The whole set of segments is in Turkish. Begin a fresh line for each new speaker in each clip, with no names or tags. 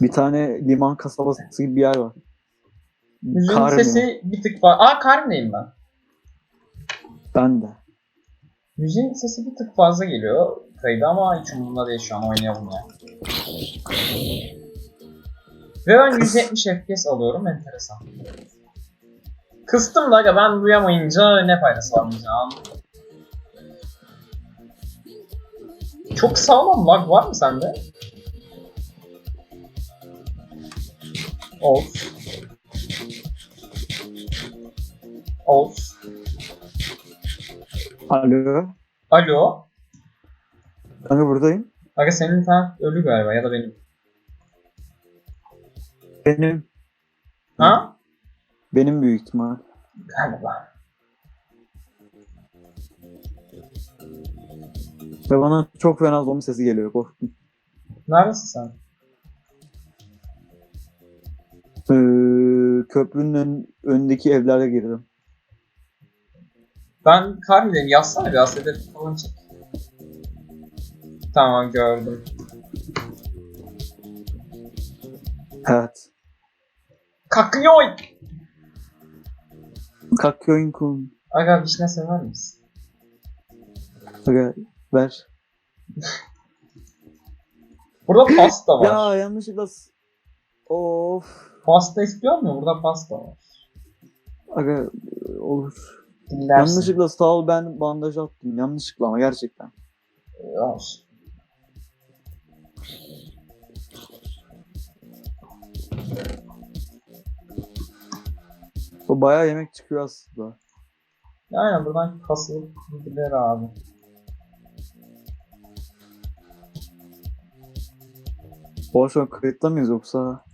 Bir tane liman kasabası gibi bir yer var.
Müziğin sesi bir tık fazla. Aa Carmi'deyim ben.
Ben de.
Müziğin sesi bir tık fazla geliyor kayıda ama hiç umurumda değil şu an oynayalım ya. Ve ben 170 FPS alıyorum enteresan. Kıstım da aga ben duyamayınca ne faydası var müziğin Çok sağlam lag var mı sende? Oğuz. Oğuz.
Alo.
Alo.
De buradayım.
Aga senin internet ölü galiba ya da benim.
Benim.
Ha?
Benim büyük ihtimal.
Galiba.
Ve bana çok fena zombi sesi geliyor. Korktum.
Neredesin sen?
Ee, köprünün ön- önündeki evlere girdim.
Ben Carmi'deyim. Yazsana bir asedet falan çek. Tamam gördüm.
Evet.
Kakyoy!
Kakyoin kun.
Aga vişne sever misin?
Aga ver.
Burada pasta var.
Ya yanlışlıkla Of.
Pasta istiyor mu? Burada pasta var.
Aga olur.
Dillersin.
Yanlışlıkla sağ ol ben bandaj attım. Yanlışlıkla ama gerçekten.
Ee, olsun.
O bayağı yemek çıkıyor aslında.
Aynen buradan kasılıp gidilir abi.
Bu an kayıtta mıyız yoksa?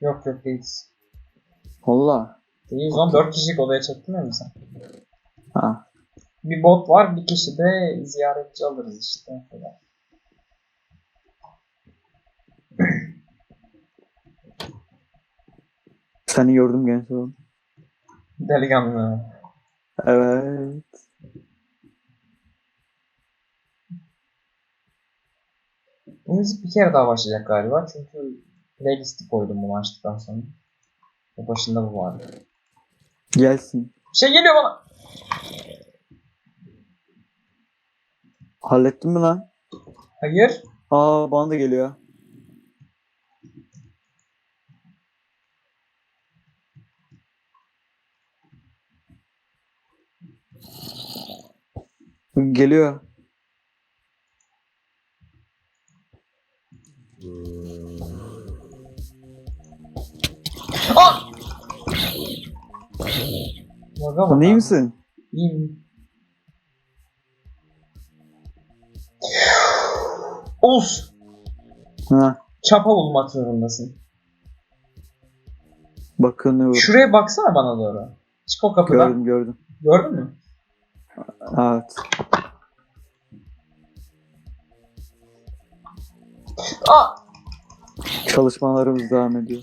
Yok yok değiliz.
Valla.
Değiliz oğlum 4 kişilik odaya çektin mi sen?
Ha.
Bir bot var bir kişi de ziyaretçi alırız işte. Böyle.
Seni gördüm genç oğlum.
Delikanlı.
Evet.
Bu müzik bir kere daha başlayacak galiba çünkü playlisti koydum bunu açtıktan sonra. O başında bu vardı.
Gelsin.
Bir şey geliyor bana.
Hallettin mi lan?
Hayır.
Aa bana da geliyor. Geliyor.
Baga
Sen iyi misin?
İyiyim. Oğuz.
Ha,
Çapa bulmak zorundasın.
bakınıyorum.
Şuraya baksana bana doğru. Çık o kapıdan.
Gördüm gördüm.
Gördün mü?
Evet.
Aa!
Çalışmalarımız devam ediyor.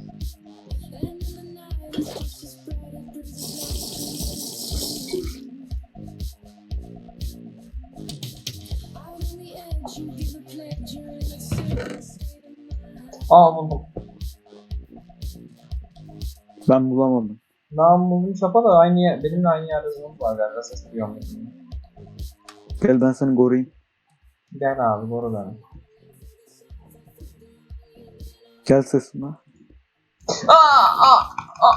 Aa buldum.
Ben bulamadım.
Ben buldum çapa da aynı yer, benimle aynı yerde zımp var galiba ses duyuyorum.
Gel ben seni koruyayım.
Gel abi doğru beni.
Gel sesime.
Aa! Aa! Aa!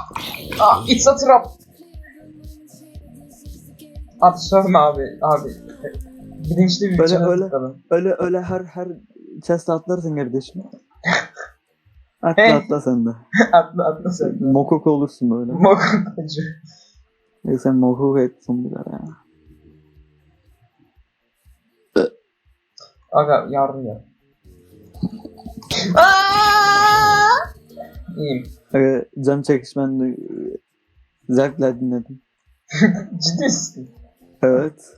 Aa! It's a trap! Abi sövme abi. Abi. Bilinçli bir
Öyle, öyle. Öyle öyle her her chest atlarsın kardeşim. Atla
Hey.
atla sen de.
atla atla sen. de.
Mokok olursun böyle.
Mokuntacı.
Ya sen mokok etsin bir daha ya.
Aga yardım ya. Aa! İyiyim.
Ee, can çekişmen de zevkle dinledim.
Ciddi misin?
Evet.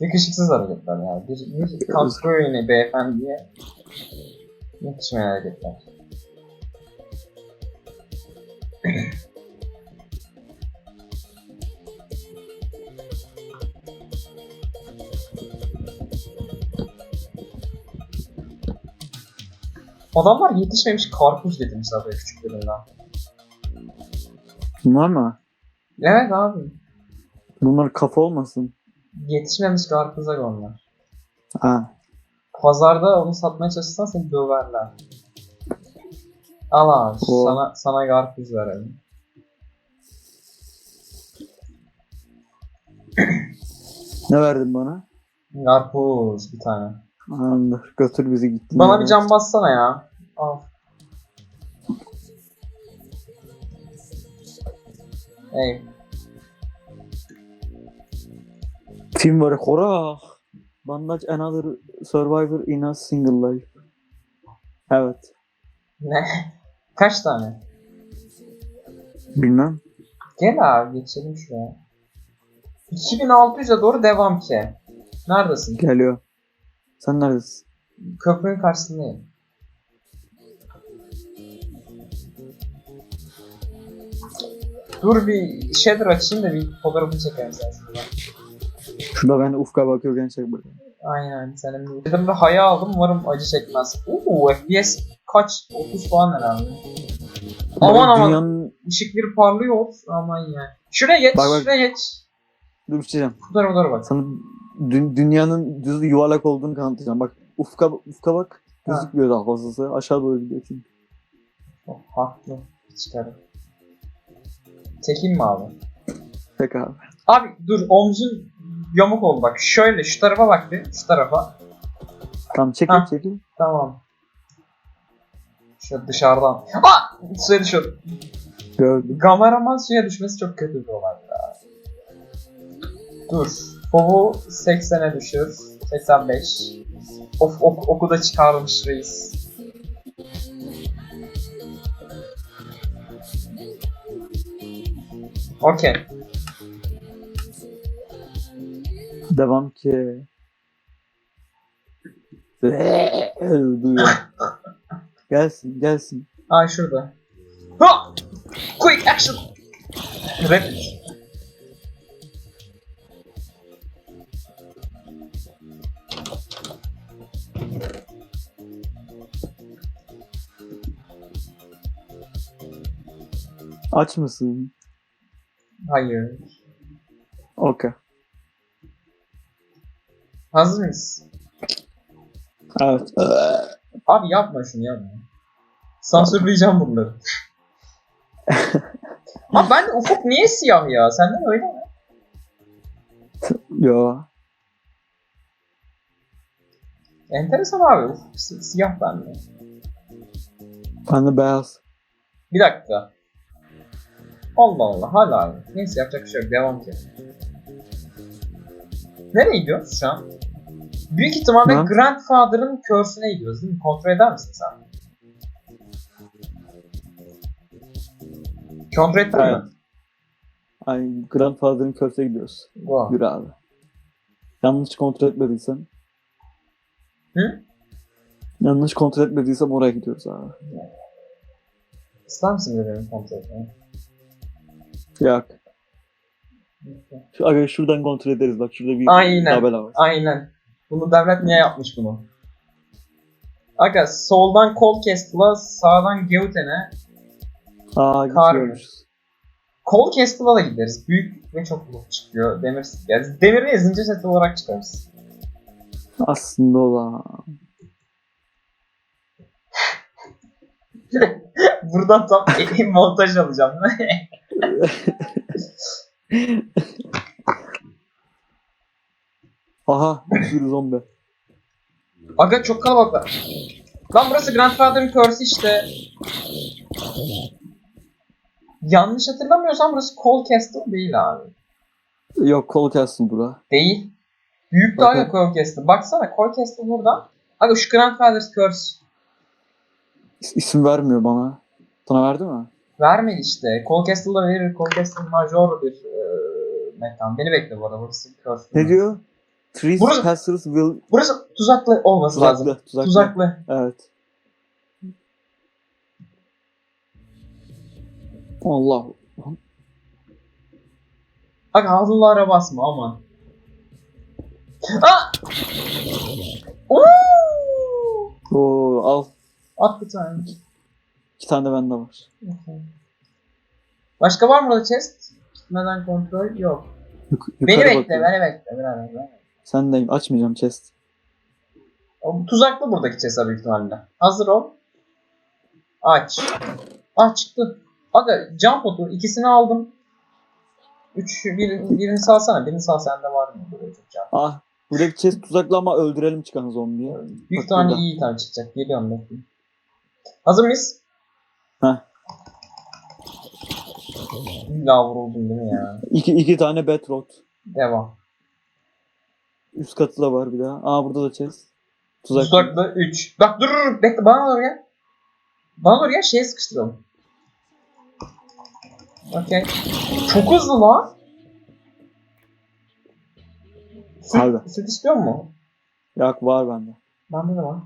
Yakışıksız hareketler yani. Bir, bir kapsıyor yine beyefendiye. Yakışmayan hareketler. Adamlar yetişmemiş karpuz getirmişler böyle küçüklerinden.
Bunlar mı?
Evet abi.
Bunlar kafa olmasın.
Yetişmemiş karpuzlar onlar.
Ha.
Pazarda onu satmaya çalışırsan seni döverler. Al abi
O-
sana, sana karpuz verelim.
Ne verdin bana?
Karpuz bir tane.
Anladım. Götür bizi gittin.
Bana bir cam bassana ya. Al. Ey.
Teamwork. Hora. Bandage another survivor in a single life. Evet.
Ne? Kaç tane?
Bilmem.
Gel abi geçelim şuraya. 2600'e doğru devam ki. Neredesin?
Geliyor. Sen neredesin?
Köprünün karşısındayım. Dur bir shader açayım da bir fotoğrafını çekelim sensinle.
Şurada ben ufka bakıyorken çek bakayım.
Aynen senin bir... Dedim de haya aldım umarım acı çekmez. Uuu FPS kaç? 30 falan herhalde. Aman aman
Dünyanın...
ışıkları parlıyor. Aman ya. Şuraya geç,
Bak, bak.
şuraya geç.
Dur bir şey diyeceğim.
Bu tarafa doğru bak.
Sana dü- dünyanın düz yuvarlak olduğunu kanıtlayacağım. Bak ufka, ufka bak. Gözükmüyor daha fazlası. Aşağı doğru gidiyor çünkü.
Oh, haklı. Çıkarım. Çekeyim mi abi?
Peki abi.
Abi dur omzun yamuk oldu bak. Şöyle şu tarafa bak bir. Şu tarafa.
Tamam çekil
Ha. Tamam. Şöyle dışarıdan. Aa! Suya düşüyor.
Gördüm.
Kameraman suya düşmesi çok kötü bir olay ya. Dur. Fovu 80'e düşür. 85. Of ok, oku da çıkarmış reis. Okey.
Devam ki. Duyuyor. gelsin gelsin.
Aa şurada. Ha! Quick action! Rapid.
Aç mısın?
Hayır.
Okey.
Hazır mıyız?
Evet.
Abi yapma şunu yapma. Sansürleyeceğim bunları. Abi ben de ufuk niye siyah ya? Senden öyle mi?
Yo.
Enteresan abi. Ufuk si- siyah bende.
Ben de beyaz.
Bir dakika. Allah Allah hala aynı. Neyse yapacak bir şey yok. Devam ki. Nereye gidiyoruz şu an? Büyük ihtimalle
Ne?
Grandfather'ın curse'üne gidiyoruz değil mi? Kontrol eder misin sen? Kontrol ettin mi?
Ay Grandfather'ın köfte gidiyoruz.
Wow.
Yürü abi. Yanlış kontrol etmediysen.
Hı?
Yanlış kontrol etmediysem oraya gidiyoruz abi.
İster misin benim kontrol etmeyi?
Yok. Şu, aga şuradan kontrol ederiz bak şurada bir
Aynen.
tabela var.
Aynen. Bunu devlet niye yapmış bunu? Aga soldan Cold Castle'a sağdan Geuten'e
Aa gidiyoruz.
Cold Castle'a da gideriz. Büyük ve çok loot çıkıyor. Demir yani demiri zincir seti olarak çıkarız.
Aslında olan.
Buradan tam montaj alacağım.
Aha bir sürü zombi.
Aga çok kalabalıklar. Lan burası Grandfather'ın Curse işte. Yanlış hatırlamıyorsam burası Cold Castle değil abi.
Yok kol kessin bura.
Değil. Büyük daha Cold Castle. Baksana Cold Castle burada. Aga şu Grandfather's Curse.
İs- isim vermiyor bana. Sana verdi mi?
Vermedi işte. Cold Castle'da verir. Cold Castle major bir e, mekan. Beni bekle bu arada. Burası curse.
Ne diyor? Trees
Burası-
passers will...
Burası tuzaklı olması lazım.
Tuzaklı. Tuzaklı.
Tuzaklı.
Evet. Allah.
Bak hazırlara basma aman. Aa! Oo!
Oo, al.
At bir tane.
İki tane de bende var.
Başka var mı burada chest? Gitmeden kontrol yok.
Yuk-
Beni bekle,
bakıyorum.
beni bekle. Beni bekle.
Sendeyim. Açmayacağım chest.
O Tuzaklı buradaki chest'ler büyük ihtimalle. Hazır ol. Aç. Ah çıktı. Aga jump otur. İkisini aldım. Üç, bir, birini salsana. Birini sal sende var mı? Böyle çok jump.
Ah. Buradaki chest tuzaklı ama öldürelim çıkan zombiyi.
Büyük
burada.
iyi tane çıkacak. Geliyorum bekle. Hazır mıyız?
Heh.
İlla vuruldum değil mi ya?
İki, iki tane bedrock.
Devam.
Üst katı da var bir daha. Aa burada da chest. Tuzaklı.
Tuzaklı 3. Bak dur dur dur. bekle bana doğru gel. Bana doğru gel şeye sıkıştıralım. Okey. Çok hızlı lan. Süt, süt istiyor mu?
Yak var bende.
Bende de var.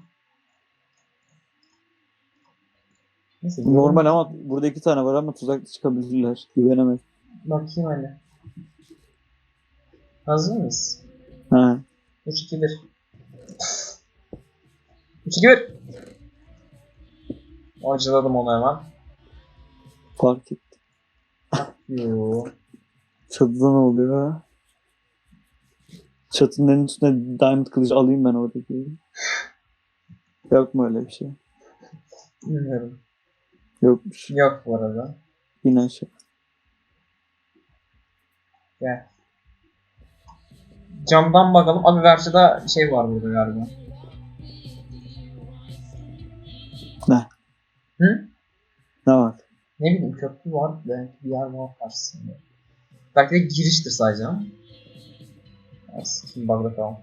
Neyse,
Normal ama burada iki tane var ama tuzaklı çıkabilirler. Güvenemez.
Bakayım hele. Hazır mıyız?
He.
3 2 1. 3 2 1. Acıladım onu hemen.
Fark et.
Yoo.
Çatıda ne oluyor? Çatının en üstüne diamond kılıcı alayım ben oradaki. Yok mu öyle bir şey?
Bilmiyorum.
Yokmuş.
Yok bu arada.
Yine aşağı.
Gel. Camdan bakalım. Abi karşıda şey var burada galiba.
Ne?
Hı?
Ne var?
Ne bileyim köprü var. Belki bir yer var karşısında. Belki de giriştir sadece ama. Sikim bug'da kaldım.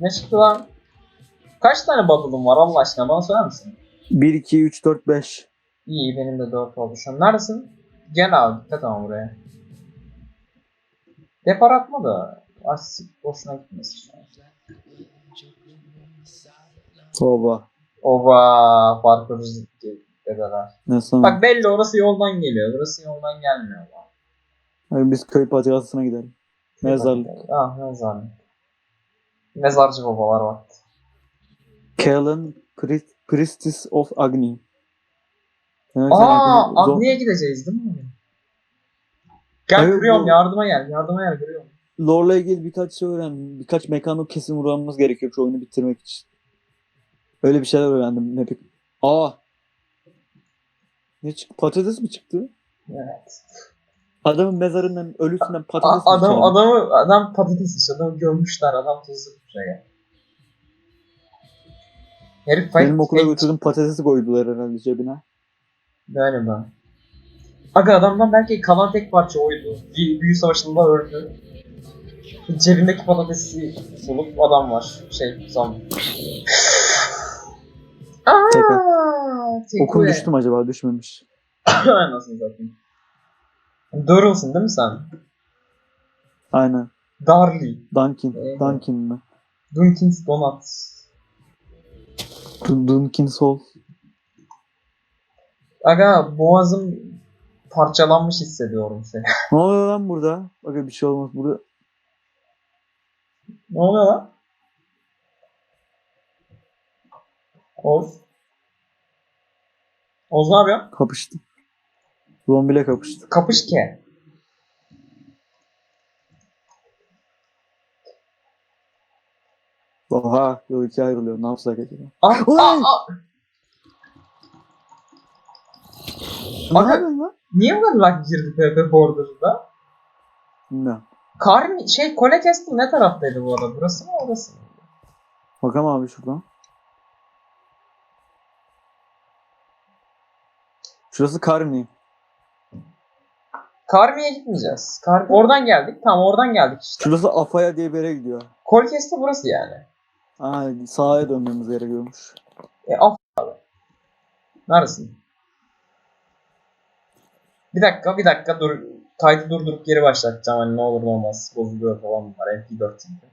ne çıktı lan? Kaç tane bubble'ım var Allah aşkına bana söyler misin?
1, 2, 3, 4, 5.
İyi benim de 4 oldu şu an. Neredesin? Gel abi dikkat ama buraya. Depar atma da asik boşuna gitmesin şu an.
Oba.
Ova parkurcu dedeler.
Ne sana?
Bak belli orası yoldan geliyor. Burası yoldan gelmiyor.
Hadi biz köy patikasına gidelim. Mezarlık.
Ah mezarlık. Mezarcı babalar var.
Kalen Pri- Priestess of Agni. Sen
Aa
Agni-
Agni'ye gideceğiz değil mi? Gel
Evet,
görüyorum
bu-
yardıma gel. Yardıma gel görüyorum.
Lore'la ilgili birkaç şey öğrendim. Birkaç mekanı kesin uğramamız gerekiyor şu oyunu bitirmek için. Öyle bir şeyler öğrendim. Ne pek... Aa! Ne çıktı? Patates mi çıktı?
Evet.
Adamın mezarından, ölüsünden
A-
patates mi
adam
çıkardı?
adamı adam patates iş. Adamı gömmüşler. Adam tuzlu bir şey. Herif fight,
Benim okula
fight-
götürdüm patatesi koydular herhalde cebine.
Galiba. Aga adamdan belki kalan tek parça oydu. Bir büyü savaşında öldü. Cebindeki patatesi bulup adam var. Şey zombi. Aaa!
Okum düştüm acaba düşmemiş.
Nasıl zaten? Durulsun değil mi sen?
Aynen.
Darly.
Dunkin.
Evet.
Dunkin mi?
Dunkin's Donuts.
Dun- Dunkin Sol.
Aga boğazım parçalanmış hissediyorum şey.
Ne oluyor lan burada? Bakın bir şey olmaz. Burada
ne oluyor lan? Oz. Oz ne yapıyor?
kapıştı. Zombiyle kapıştı.
Kapış ke.
Oha yol ikiye ayrılıyor. Yapsak acaba?
Ah, ah, ah.
Ne
Aga-
yapıyorsun lan?
Niye bu kadar lag girdi PvP Border'da?
Bilmiyorum.
Karmi şey Kole Castle ne taraftaydı bu arada? Burası mı orası mı?
Bakalım abi şuradan. Şurası Karni.
Karmi'ye gitmeyeceğiz. Kar oradan geldik. Tamam oradan geldik işte.
Şurası Afaya diye bir yere gidiyor.
Kole Castle burası yani.
Aa, sağa dönmemiz gerekiyormuş.
E af abi. Neredesin? Bir dakika bir dakika dur. Kaydı durdurup geri başlatacağım hani ne olur ne olmaz. Bozuluyor falan var. MP4 çünkü.